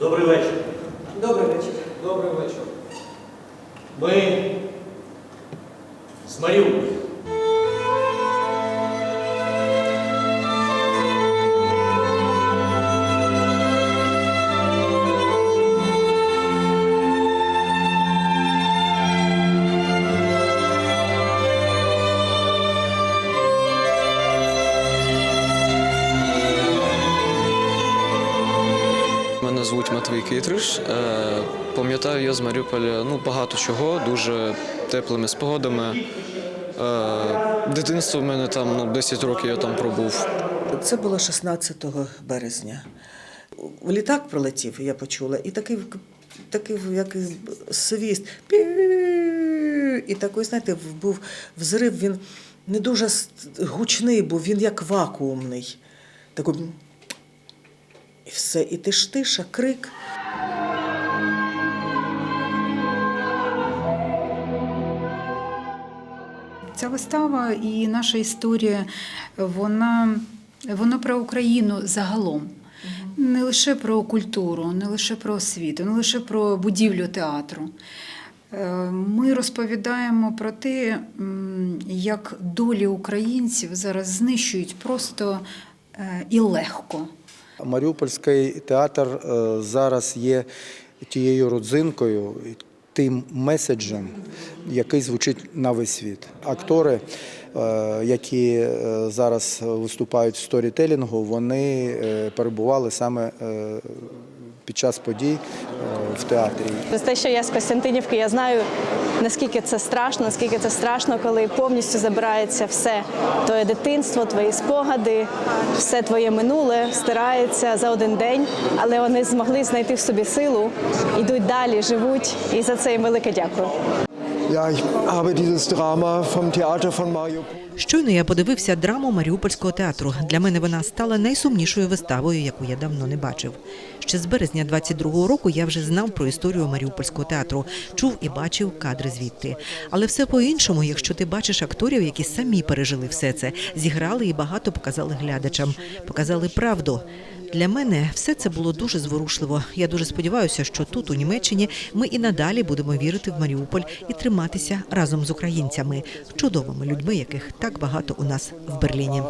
Добрий вечір. Добрий вечір. Добрий вечір. Ми з Маріуполя. Звуть Матвій Китриш. Е, Пам'ятаю я з Маріуполя ну, багато чого, дуже теплими спогадами. Е, Дитинство в мене там ну, 10 років я там пробув. Це було 16 березня. Літак пролетів, я почула, і такий, такий як свіст. І такий, знаєте, був взрив, він не дуже гучний був, він як вакуумний. Такий, і все, і тиш-тиша, крик. Ця вистава і наша історія, вона, вона про Україну загалом. Не лише про культуру, не лише про освіту, не лише про будівлю театру. Е, Ми розповідаємо про те, як долі українців зараз знищують просто е, і легко. Маріупольський театр е, зараз є тією родзинкою, тим меседжем, який звучить на весь світ. Актори, е, які е, зараз виступають в сторітелінгу, вони перебували саме під час подій е, в театрі. Через те, що я з Костянтинівки, я знаю, наскільки це страшно, наскільки це страшно, коли повністю забирається все. Твоє дитинство, твої спогади, все твоє минуле стирається за один день, але вони змогли знайти в собі силу, йдуть далі, живуть. І за це їм велике дякую. Щойно я подивився драму Маріупольського театру. Для мене вона стала найсумнішою виставою, яку я давно не бачив. Ще з березня 22-го року я вже знав про історію Маріупольського театру, чув і бачив кадри звідти. Але все по-іншому, якщо ти бачиш акторів, які самі пережили все це, зіграли і багато показали глядачам, показали правду. Для мене все це було дуже зворушливо. Я дуже сподіваюся, що тут, у Німеччині, ми і надалі будемо вірити в Маріуполь і триматися разом з українцями, чудовими людьми, яких так багато у нас в Берліні.